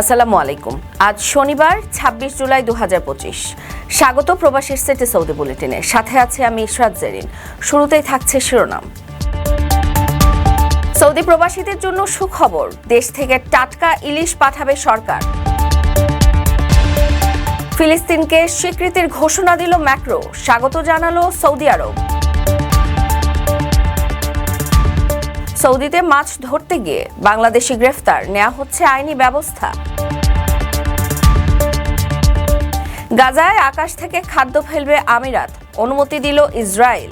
আসসালামু আলাইকুম। আজ শনিবার ২৬ জুলাই দু হাজার পঁচিশ। স্বাগত প্রবাসীর সেটে সৌদি বুলেটিনে। সাথে আছে আমি ইশরাত জেরিন। শুরুতেই থাকছে শিরোনাম। সৌদি প্রবাসীদের জন্য সুখবর। দেশ থেকে টাটকা ইলিশ পাঠাবে সরকার। ফিলিস্তিনকে স্বীকৃতির ঘোষণা দিল ম্যাক্রো। স্বাগত জানালো সৌদি আরব। সৌদিতে মাছ ধরতে গিয়ে বাংলাদেশি গ্রেফতার। নেওয়া হচ্ছে আইনি ব্যবস্থা। গাজায় আকাশ থেকে খাদ্য ফেলবে আমিরাত, অনুমতি দিল ইসরায়েল।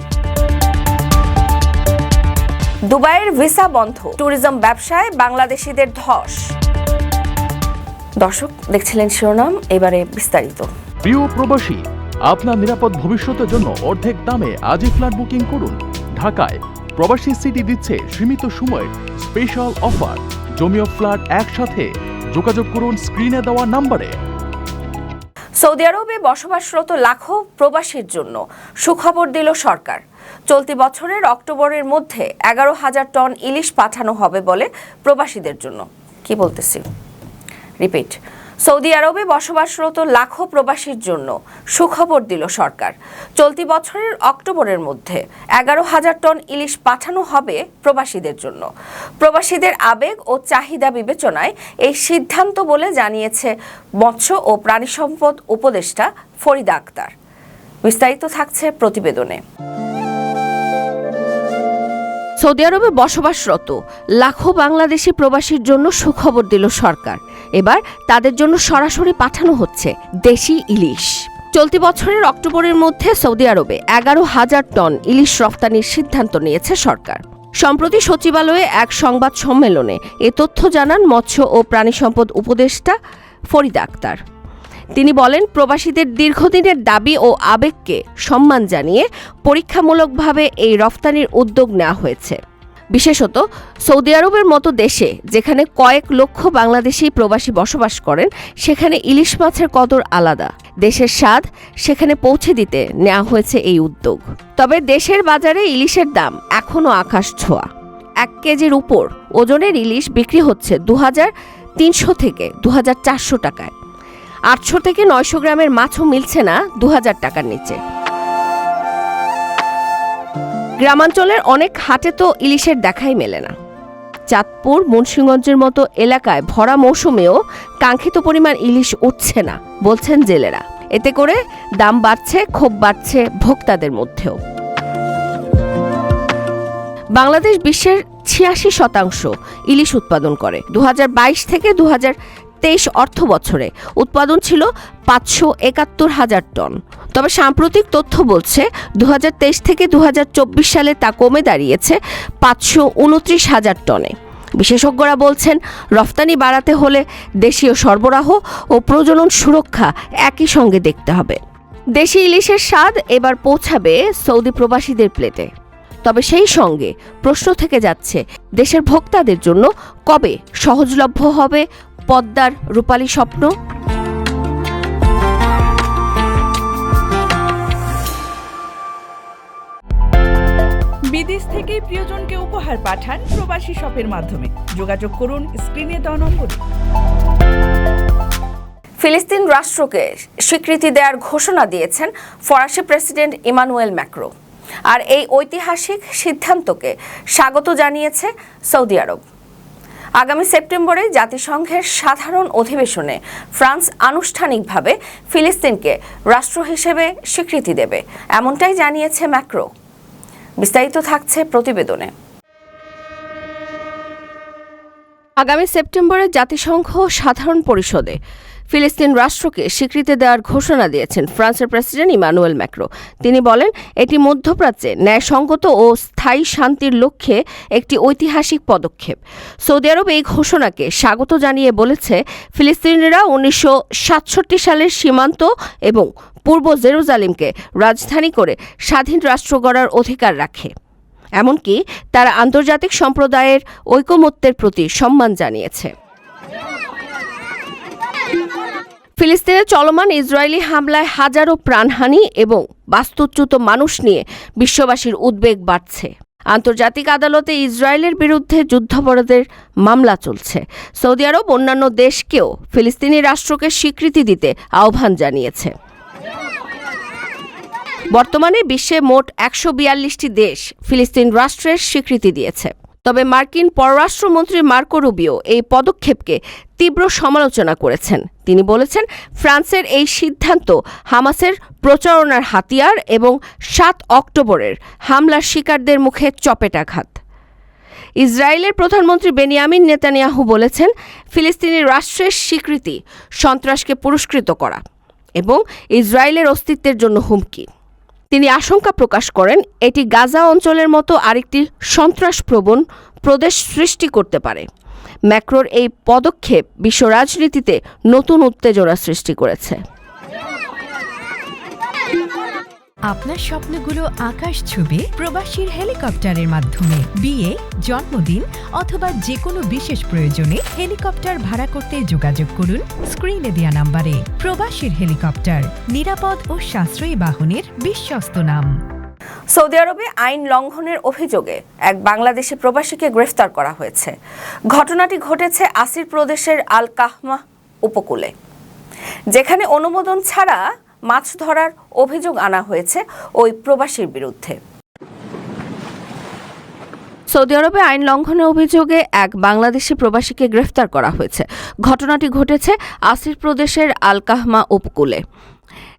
দুবাইয়ের ভিসা বন্ধ, ট্যুরিজম ব্যবসায় বাংলাদেশিদের ধস। দর্শক, দেখছিলেন শিরোনাম, এবারে বিস্তারিত। প্রিয় প্রবাসী, আপনার নিরাপদ ভবিষ্যতের জন্য অর্ধেক দামে আজই ফ্ল্যাট বুকিং করুন। ঢাকায় প্রবাসী সিটি দিচ্ছে সীমিত সময়ের স্পেশাল অফার জমিও ফ্ল্যাট একসাথে। যোগাযোগ করুন স্ক্রিনে দেওয়া নম্বরে। সৌদি আরবে বসবাসরত লাখো প্রবাসীর জন্য সুখবর দিল সরকার। চলতি বছরের অক্টোবরের মধ্যে এগারো হাজার টন ইলিশ পাঠানো হবে বলে প্রবাসীদের জন্য। কি বলতেছি? রিপিট। সৌদি আরবে বসবাসরত লাখো প্রবাসীর জন্য সুখবর দিল সরকার। চলতি বছরের অক্টোবরের মধ্যে এগারো হাজার টন ইলিশ পাঠানো হবে প্রবাসীদের জন্য। প্রবাসীদের আবেগ ও চাহিদা বিবেচনায় এই সিদ্ধান্ত বলে জানিয়েছে মৎস্য ও প্রাণী সম্পদ উপদেষ্টা ফরিদা আক্তার। বিস্তারিত থাকছে প্রতিবেদনে। সৌদি আরবে বসবাসরত লাখো বাংলাদেশি প্রবাসীর জন্য সুখবর দিল সরকার। এবার তাদের জন্য সরাসরি পাঠানো হচ্ছে দেশি ইলিশ। চলতি বছরের অক্টোবরের মধ্যে সৌদি আরবে এগারো হাজার টন ইলিশ রফতানির সিদ্ধান্ত নিয়েছে সরকার। সম্প্রতি সচিবালয়ে এক সংবাদ সম্মেলনে এ তথ্য জানান মৎস্য ও প্রাণী সম্পদ উপদেষ্টা ফরিদা আক্তার। তিনি বলেন, প্রবাসীদের দীর্ঘদিনের দাবি ও আবেগকে সম্মান জানিয়ে পরীক্ষামূলকভাবে এই রফতানির উদ্যোগ নেওয়া হয়েছে। বিশেষত সৌদি আরবের মতো দেশে, যেখানে কয়েক লক্ষ বাংলাদেশি প্রবাসী বসবাস করেন, সেখানে ইলিশ মাছের কদর আলাদা। দেশের স্বাদ সেখানে পৌঁছে দিতে নেওয়া হয়েছে এই উদ্যোগ। তবে দেশের বাজারে ইলিশের দাম এখনও আকাশ ছোঁয়া। এক কেজির উপর ওজনের ইলিশ বিক্রি হচ্ছে দু তিনশো থেকে দু টাকায়। আটশো থেকে নয়শো গ্রামের মাছও মিলছে না দু হাজার টাকার নিচে। গ্রামাঞ্চলের অনেক হাটে তো ইলিশের দেখাই মেলে না। চাঁদপুর, মুন্সিগঞ্জের মতো এলাকায় ভরা মৌসুমেও কাঙ্ক্ষিত পরিমাণ ইলিশ উঠছে না, বলছেন জেলেরা। এতে করে দাম বাড়ছে, ক্ষোভ বাড়ছে ভোক্তাদের মধ্যেও। বাংলাদেশ বিশ্বের ছিয়াশি শতাংশ ইলিশ উৎপাদন করে। দু হাজার বাইশ থেকে দু হাজার তেইশ অর্থ বছরে। উৎপাদন ছিল পাঁচশো একাত্তর হাজার টন। তবে সাম্প্রতিক তথ্য বলছে দু হাজার তেইশ থেকে দু হাজার চব্বিশ সালে তা কমে দাঁড়িয়েছে পাঁচশো উনত্রিশ হাজার টনে। বিশেষজ্ঞরা বলছেন, রফতানি বাড়াতে হলে দেশীয় সরবরাহ ও প্রজনন সুরক্ষা একই সঙ্গে দেখতে হবে। দেশি ইলিশের স্বাদ এবার পৌঁছাবে সৌদি প্রবাসীদের প্লেটে। তবে সেই সঙ্গে প্রশ্ন থেকে যাচ্ছে, দেশের ভোক্তাদের জন্য কবে সহজলভ্য হবে পদ্মার রূপালী স্বপ্ন। বিদেশ থেকে প্রিয়জনকে উপহার পাঠান প্রবাসী শপের মাধ্যমে। যোগাযোগ করুন স্ক্রিনে দেওয়া নম্বরে। ফিলিস্তিন রাষ্ট্রকে স্বীকৃতি দেওয়ার ঘোষণা দিয়েছেন ফরাসি প্রেসিডেন্ট ইমানুয়েল ম্যাক্রো। আর এই ঐতিহাসিক সিদ্ধান্তকে স্বাগত জানিয়েছে সৌদি আরব। আগামী সেপ্টেম্বরে জাতিসংঘের সাধারণ অধিবেশনে ফ্রান্স আনুষ্ঠানিকভাবে ফিলিস্তিনকে রাষ্ট্র হিসেবে স্বীকৃতি দেবে। এমনটাই জানিয়েছে ম্যাক্রো। বিস্তারিত থাকছে প্রতিবেদনে। আগামী সেপ্টেম্বরে জাতিসংঘ সাধারণ পরিষদে ফিলিস্তিন রাষ্ট্রকে স্বীকৃতি দেওয়ার ঘোষণা দিয়েছেন ফ্রান্সের প্রেসিডেন্ট ইমানুয়েল ম্যাক্রো। তিনি বলেন, এটি মধ্যপ্রাচ্যে ন্যায়সঙ্গত ও স্থায়ী শান্তির লক্ষ্যে একটি ঐতিহাসিক পদক্ষেপ। সৌদি আরব এই ঘোষণাকে স্বাগত জানিয়ে বলেছে, ফিলিস্তিনিরা উনিশশো সাতষট্টি সালের সীমান্ত এবং পূর্ব জেরুজালিমকে রাজধানী করে স্বাধীন রাষ্ট্র গড়ার অধিকার রাখে। এমনকি তারা আন্তর্জাতিক সম্প্রদায়ের ঐকমত্যের প্রতি সম্মান জানিয়েছে। ফিলিস্তিনে চলমান ইসরায়েলি হামলায় হাজারো প্রাণহানি এবং বাস্তুচ্যুত মানুষ নিয়ে বিশ্ববাসীর উদ্বেগ বাড়ছে। আন্তর্জাতিক আদালতে ইসরায়েলের বিরুদ্ধে যুদ্ধাপরাধের মামলা চলছে। সৌদি আরব অন্যান্য দেশকেও ফিলিস্তিনি রাষ্ট্রকে স্বীকৃতি দিতে আহ্বান জানিয়েছে। বর্তমানে বিশ্বে মোট একশো বিয়াল্লিশটি দেশ ফিলিস্তিন রাষ্ট্রের স্বীকৃতি দিয়েছে। তবে মার্কিন পররাষ্ট্রমন্ত্রী মার্কো রুবিও এই পদক্ষেপকে তীব্র সমালোচনা করেছেন। তিনি বলেছেন, ফ্রান্সের এই সিদ্ধান্ত হামাসের প্রচারণার হাতিয়ার এবং সাত অক্টোবরের হামলার শিকারদের মুখে চপেটাঘাত ইসরায়েলের প্রধানমন্ত্রী বেনিয়ামিন নেতানিয়াহু বলেছেন, ফিলিস্তিনি রাষ্ট্রের স্বীকৃতি সন্ত্রাসকে পুরস্কৃত করা এবং ইসরায়েলের অস্তিত্বের জন্য হুমকি। তিনি আশঙ্কা প্রকাশ করেন, এটি গাজা অঞ্চলের মতো আরেকটি সন্ত্রাসপ্রবণ প্রদেশ সৃষ্টি করতে পারে। ম্যাক্রোর এই পদক্ষেপ বিশ্ব রাজনীতিতে নতুন উত্তেজনা সৃষ্টি করেছে। আপনার স্বপ্নগুলো আকাশ ছুবে প্রবাসীর হেলিকপ্টারের মাধ্যমে। বিয়ে, জন্মদিন অথবা যে কোনো বিশেষ প্রয়োজনে হেলিকপ্টার ভাড়া করতে যোগাযোগ করুন স্ক্রিনে দেওয়া নাম্বারে। প্রবাসীর হেলিকপ্টার, নিরাপদ ও সাশ্রয়ী বাহনের বিশ্বস্ত নাম। সৌদি আরবে আইন লঙ্ঘনের অভিযোগে এক বাংলাদেশি প্রবাসীকে গ্রেফতার করা হয়েছে। ঘটনাটি ঘটেছে আসির প্রদেশের আল কাহমা উপকূলে। যেখানে অনুমোদন ছাড়া মাছ ধরার অভিযোগ আনা হয়েছে ওই প্রবাসীর বিরুদ্ধে। সৌদি আরবে আইন লঙ্ঘনের অভিযোগে এক বাংলাদেশি প্রবাসীকে গ্রেফতার করা হয়েছে। ঘটনাটি ঘটেছে আসির প্রদেশের আল কাহমা উপকূলে।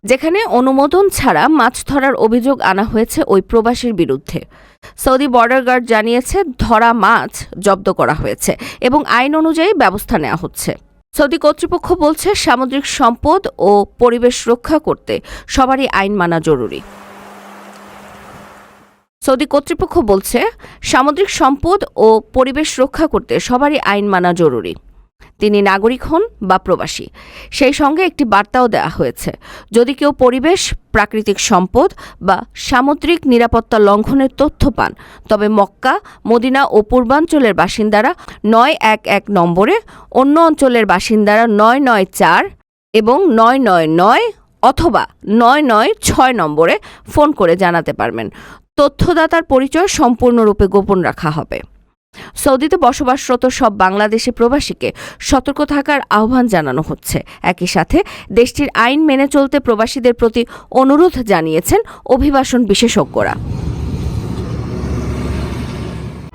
যেখানে অনুমোদন ছাড়া মাছ ধরার অভিযোগ আনা হয়েছে ওই প্রবাসীর বিরুদ্ধে। সৌদি বর্ডার গার্ড জানিয়েছে, ধরা মাছ জব্দ করা হয়েছে এবং আইন অনুযায়ী ব্যবস্থা নেওয়া হচ্ছে। সৌদি কর্তৃপক্ষ বলছে, সামুদ্রিক সম্পদ ও পরিবেশ রক্ষা করতে সবারই আইন মানা জরুরি। সৌদি কর্তৃপক্ষ বলছে, সামুদ্রিক সম্পদ ও পরিবেশ রক্ষা করতে সবারই আইন মানা জরুরি। তিনি নাগরিক হন বা প্রবাসী। সেই সঙ্গে একটি বার্তাও দেওয়া হয়েছে। যদি কেউ পরিবেশ, প্রাকৃতিক সম্পদ বা সামুদ্রিক নিরাপত্তা লঙ্ঘনের তথ্য পান, তবে মক্কা, মদিনা ও পূর্বাঞ্চলের বাসিন্দারা নয় এক এক নম্বরে, অন্য অঞ্চলের বাসিন্দারা নয় নয় চার এবং নয় নয় নয় অথবা নয় নয় ছয় নম্বরে ফোন করে জানাতে পারবেন। তথ্যদাতার পরিচয় সম্পূর্ণরূপে গোপন রাখা হবে। সৌদিতে বসবাসরত সব বাংলাদেশি প্রবাসীকে সতর্ক থাকার আহ্বান জানানো হচ্ছে। একই সাথে দেশটির আইন মেনে চলতে প্রবাসীদের প্রতি অনুরোধ জানিয়েছেন অভিবাসন বিশেষজ্ঞরা।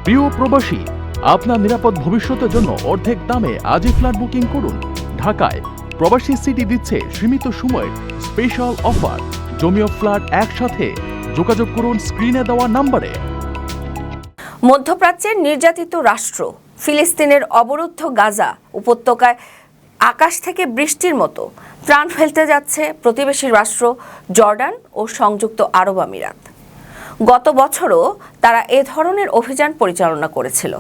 প্রিয় প্রবাসী, আপনার নিরাপদ ভবিষ্যতের জন্য অর্ধেক দামে আজই ফ্ল্যাট বুকিং করুন। ঢাকায় প্রবাসী সিটি দিচ্ছে সীমিত সময়ের স্পেশাল অফার। জমিও ফ্ল্যাট একসাথে। যোগাযোগ করুন স্ক্রিনে দেওয়া নম্বরে। মধ্যপ্রাচ্যের নির্যাতিত রাষ্ট্র, ফিলিস্তিনের অবরুদ্ধ গাজা উপত্যকায় আকাশ থেকে বৃষ্টির মতো প্রাণ ফেলতে যাচ্ছে প্রতিবেশী রাষ্ট্র জর্ডান ও সংযুক্ত আরব আমিরাত। গত বছরও তারা এ ধরনের অভিযান পরিচালনা করেছিল।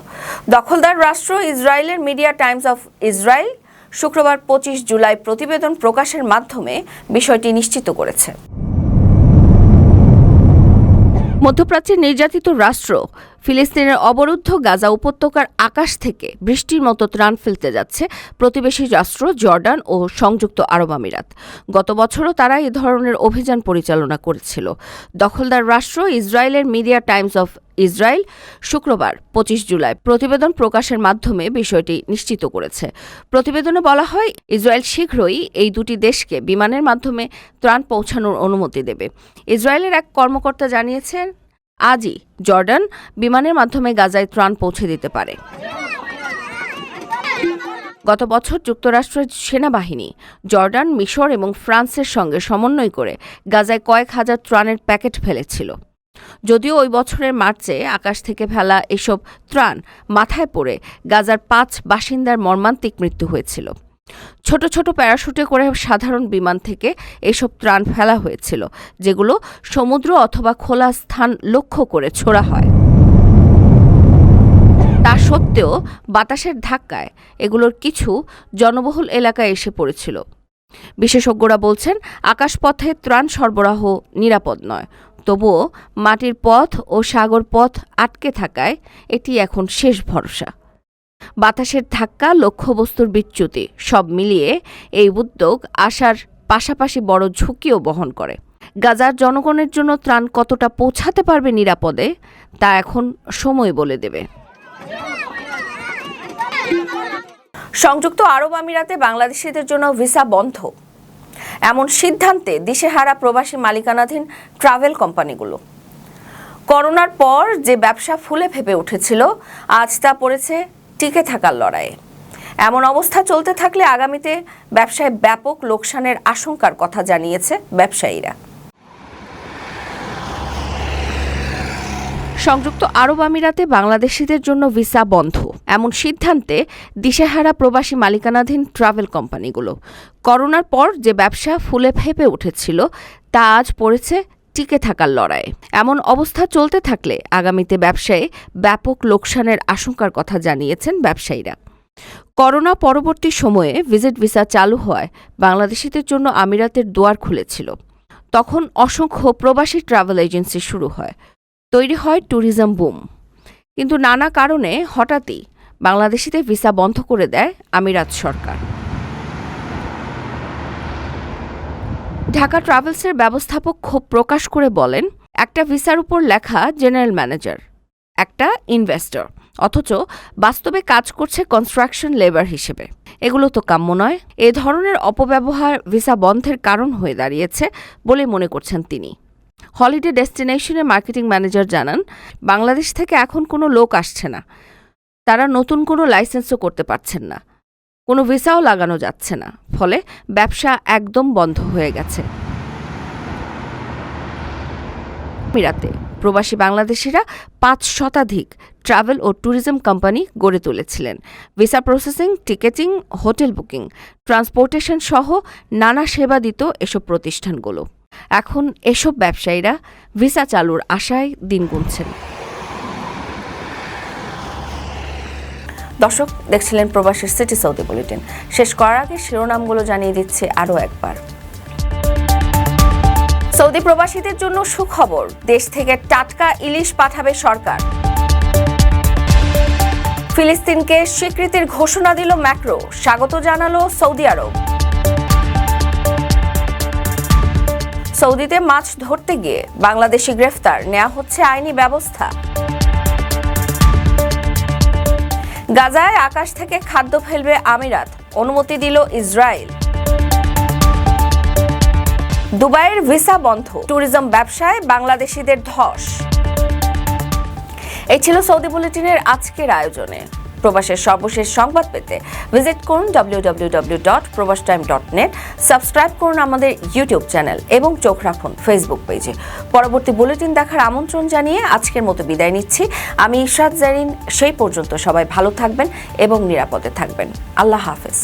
দখলদার রাষ্ট্র ইসরায়েলের মিডিয়া টাইমস অফ ইসরায়েল শুক্রবার পঁচিশ জুলাই প্রতিবেদন প্রকাশের মাধ্যমে বিষয়টি নিশ্চিত করেছে। মধ্যপ্রাচ্যের নির্যাতিত রাষ্ট্র ফিলিস্তিনের অবরুদ্ধ গাজা উপত্যকার আকাশ থেকে বৃষ্টির মতো ত্রাণ ফেলতে যাচ্ছে প্রতিবেশী রাষ্ট্র জর্ডান ও সংযুক্ত আরব আমিরাত। গত বছরও তারা এ ধরনের অভিযান পরিচালনা করেছিল। দখলদার রাষ্ট্র ইসরায়েলের মিডিয়া টাইমস অফ ইসরায়েল শুক্রবার, পঁচিশ জুলাই, প্রতিবেদন প্রকাশের মাধ্যমে বিষয়টি নিশ্চিত করেছে। প্রতিবেদনে বলা হয়, ইসরায়েল শীঘ্রই এই দুটি দেশকে বিমানের মাধ্যমে ত্রাণ পৌঁছানোর অনুমতি দেবে। ইসরায়েলের এক কর্মকর্তা জানিয়েছেন আজই জর্ডান বিমানের মাধ্যমে গাজায় ত্রাণ পৌঁছে দিতে পারে। গত বছর যুক্তরাষ্ট্রের সেনাবাহিনী জর্ডান, মিশর এবং ফ্রান্সের সঙ্গে সমন্বয় করে গাজায় কয়েক হাজার ত্রাণের প্যাকেট ফেলেছিল। যদিও ওই বছরের মার্চে আকাশ থেকে ফেলা এসব ত্রাণ মাথায় পড়ে গাজার পাঁচ বাসিন্দার মর্মান্তিক মৃত্যু হয়েছিল। ছোট ছোট প্যারাশুটে করে সাধারণ বিমান থেকে এসব ত্রাণ ফেলা হয়েছিল, যেগুলো সমুদ্র অথবা খোলা স্থান লক্ষ্য করে ছোড়া হয়। তা সত্ত্বেও বাতাসের ধাক্কায় এগুলোর কিছু জনবহুল এলাকায় এসে পড়েছিল। বিশেষজ্ঞরা বলছেন, আকাশপথে ত্রাণ সরবরাহ নিরাপদ নয়, তবুও মাটির পথ ও সাগর পথ আটকে থাকায় এটি এখন শেষ ভরসা। বাতাসের ধাক্কা, লক্ষ্যবস্তুর বিচ্যুতি, সব মিলিয়ে এই উদ্যোগ আসার পাশাপাশি বড় ঝুঁকিও বহন করে। গাজার জনগণের জন্য ত্রাণ কতটা পৌঁছাতে পারবে নিরাপদে, তা এখন সময় বলে দেবে। সংযুক্ত আরব আমিরাতে বাংলাদেশিদের জন্য ভিসা বন্ধ। এমন সিদ্ধান্তে দিশেহারা প্রবাসী মালিকানাধীন ট্রাভেল কোম্পানিগুলো। করোনার পর যে ব্যবসা ফুলে ফেপে উঠেছিল, আজ তা পড়েছে টিকে থাকার লড়াইয়ে। এমন অবস্থা চলতে থাকলে আগামীতে ব্যবসায় ব্যাপক লোকসানের আশঙ্কার কথা জানিয়েছে ব্যবসায়ীরা। সংযুক্ত আরব আমিরাতে বাংলাদেশিদের জন্য ভিসা বন্ধ। এমন সিদ্ধান্তে দিশেহারা প্রবাসী মালিকানাধীন ট্রাভেল কোম্পানিগুলো। করোনার পর যে ব্যবসা ফুলে ফেপে উঠেছিল, তা আজ পড়েছে টিকে থাকার লড়াই। এমন অবস্থা চলতে থাকলে আগামীতে ব্যবসায়ে ব্যাপক লোকসানের আশঙ্কার কথা জানিয়েছেন ব্যবসায়ীরা। করোনা পরবর্তী সময়ে ভিজিট ভিসা চালু হওয়ায় বাংলাদেশিদের জন্য আমিরাতের দুয়ার খুলেছিল। তখন অসংখ্য প্রবাসী ট্রাভেল এজেন্সি শুরু হয়। তৈরি হয় ট্যুরিজম বুম। কিন্তু নানা কারণে হঠাৎই বাংলাদেশিদের ভিসা বন্ধ করে দেয় আমিরাত সরকার। ঢাকা ট্রাভেলসের ব্যবস্থাপক ক্ষোভ প্রকাশ করে বলেন, একটা ভিসার উপর লেখা জেনারেল ম্যানেজার, একটা ইনভেস্টর, অথচ বাস্তবে কাজ করছে কনস্ট্রাকশন লেবার হিসেবে। এগুলো তো কাম্য নয়। এ ধরনের অপব্যবহার ভিসা বন্ধের কারণ হয়ে দাঁড়িয়েছে বলে মনে করছেন তিনি। হলিডে ডেস্টিনেশনের মার্কেটিং ম্যানেজার জানান, বাংলাদেশ থেকে এখন কোনো লোক আসছে না। তারা নতুন কোনো লাইসেন্সও করতে পারছেন না। কোনো ভিসাও লাগানো যাচ্ছে না, ফলে ব্যবসা একদম বন্ধ হয়ে গেছে। মিরাতে প্রবাসী বাংলাদেশিরা পাঁচ শতাধিক ট্রাভেল ও ট্যুরিজম কোম্পানি গড়ে তুলেছিলেন। Visa processing, ticketing, hotel booking, transportation সহ নানা সেবা দিত এসব প্রতিষ্ঠানগুলো। এখন এসব ব্যবসায়ীরা ভিসা চালুর আশায় দিন গুনছেন। দর্শক দেখছিলেন প্রবাসীর সিটি সৌদি বুলেটিন শেষ করার আগে শিরোনামগুলো জানিয়ে দিচ্ছে আরও একবার। সৌদি প্রবাসীদের জন্য সুখবর, দেশ থেকে টাটকা ইলিশ পাঠাবে সরকার। ফিলিস্তিনকে স্বীকৃতির ঘোষণা দিল ম্যাক্রো, স্বাগত জানালো সৌদি আরব। সৌদিতে মাছ ধরতে গিয়ে বাংলাদেশি গ্রেফতার নেওয়া হচ্ছে আইনি ব্যবস্থা। গাজায় আকাশ থেকে খাদ্য ফেলবে আমিরাত। অনুমতি দিল ইসরায়েল। দুবাইয়ের ভিসা বন্ধ। ট্যুরিজম ব্যবসায় বাংলাদেশিদের ধস। এই ছিল সৌদি বুলেটিনের আজকের আয়োজনে। প্রবাসের সর্বশেষ সংবাদ পেতে ভিজিট করুন W dot Probash time dot net subscribe করুন আমাদের ইউটিউব চ্যানেল এবং চোখ রাখুন ফেসবুক পেজে পরবর্তী বুলেটিন দেখার আমন্ত্রণ জানিয়ে আজকের মতো বিদায় নিচ্ছি। আমি ইশরাত জারিন, সেই পর্যন্ত সবাই ভালো থাকবেন এবং নিরাপদে থাকবেন। আল্লাহ হাফেজ।